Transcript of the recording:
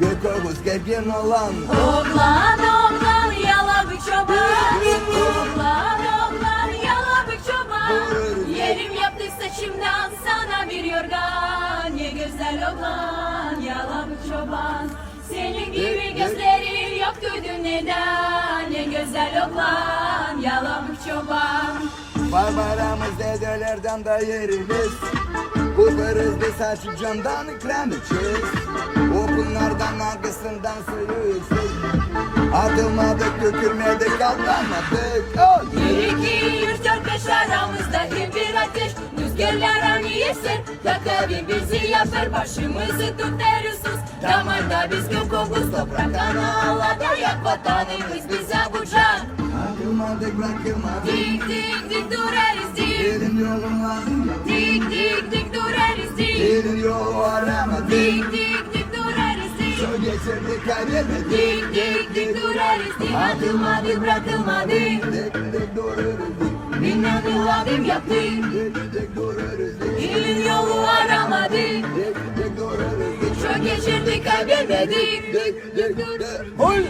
Gökobuz gergin olan. Oğlan oğlan yalabık çoban. Oğlan oğlan yalabık çoban. Yerim yaptı saçımdan sana bir yorgan. Ye güzel oğlan yalabık çoban. Senin gibi gözlerin yoktu dünyada Ne güzel oğlan yalabık çoban. Barbaramız dedelerden da yerimiz Koparız bir saçı camdan krem içiz arkasından suyuyuz Atılmadık dökülmedik aldanmadık. Oh! Bir iki üç dört beş aramızda bir ateş? Rüzgarlar hani eser Yakabim bizi yapar Başımızı tutarız sus Damarda biz gökobuz Topraktan ağlarda yak vatanımız bize bu can Atılmadık bırakılmadık. Dik dik dik durarız dik. Dik dik dik dik yolu aramadık Dik dik dik durarız dik Söz geçirdik kaybetmedik Dik dik dik durarız dik Atılmadık bırakılmadık Dik dik dururuz dik Minnet adım yaptık Dik dik dururuz dik Elin yolu aramadık Dik dik dururuz dik Çok geçirdik kaybetmedik Dik dik dik. Oy!